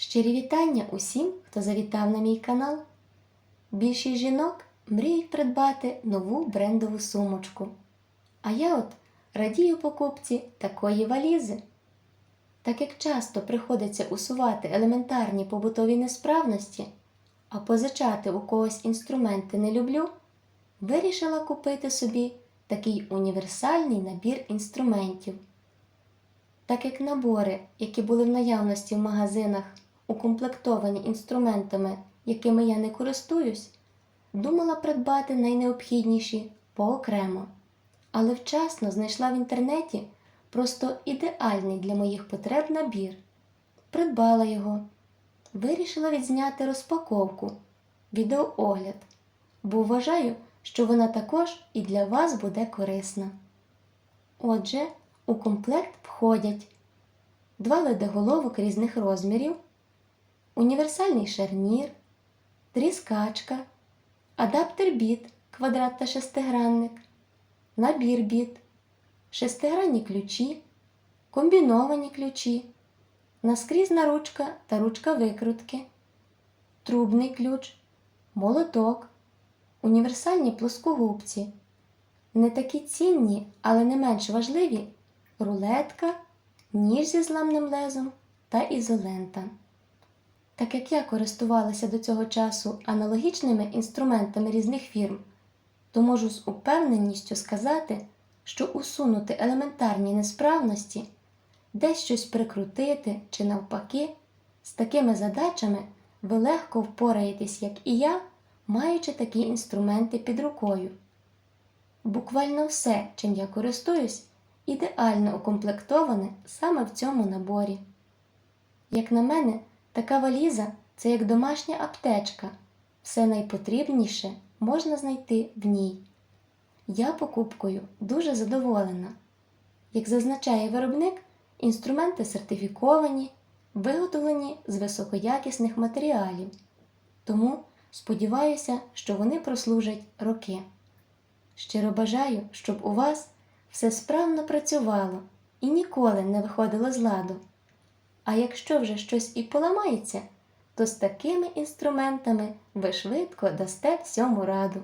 Щирі вітання усім, хто завітав на мій канал. Більшість жінок мріють придбати нову брендову сумочку. А я от радію покупці такої валізи. Так як часто приходиться усувати елементарні побутові несправності, а позичати у когось інструменти не люблю, вирішила купити собі такий універсальний набір інструментів. Так як набори, які були в наявності в магазинах, укомплектовані інструментами, якими я не користуюсь, думала придбати найнеобхідніші поокремо, але вчасно знайшла в інтернеті просто ідеальний для моїх потреб набір. Придбала його, вирішила відзняти розпаковку, відеоогляд, бо вважаю, що вона також і для вас буде корисна. Отже, у комплект входять два види головок різних розмірів, універсальний шарнір, тріскачка, адаптер біт квадрат та шестигранник, набір біт, шестигранні ключі, комбіновані ключі, наскрізна ручка та ручка викрутки, трубний ключ, молоток, універсальні плоскогубці. Не такі цінні, але не менш важливі рулетка, ніж зі зламним лезом та ізолента. Так як я користувалася до цього часу аналогічними інструментами різних фірм, то можу з упевненістю сказати, що усунути елементарні несправності, десь щось прикрутити чи навпаки, з такими задачами ви легко впораєтесь, як і я, маючи такі інструменти під рукою. Буквально все, чим я користуюсь, ідеально укомплектоване саме в цьому наборі. Як на мене, така валіза це як домашня аптечка. Все найпотрібніше можна знайти в ній. Я покупкою дуже задоволена. Як зазначає виробник, інструменти сертифіковані, виготовлені з високоякісних матеріалів. Тому сподіваюся, що вони прослужать роки. Щиро бажаю, щоб у вас все справно працювало і ніколи не виходило з ладу. А якщо вже щось і поламається, то з такими інструментами ви швидко дасте всьому раду.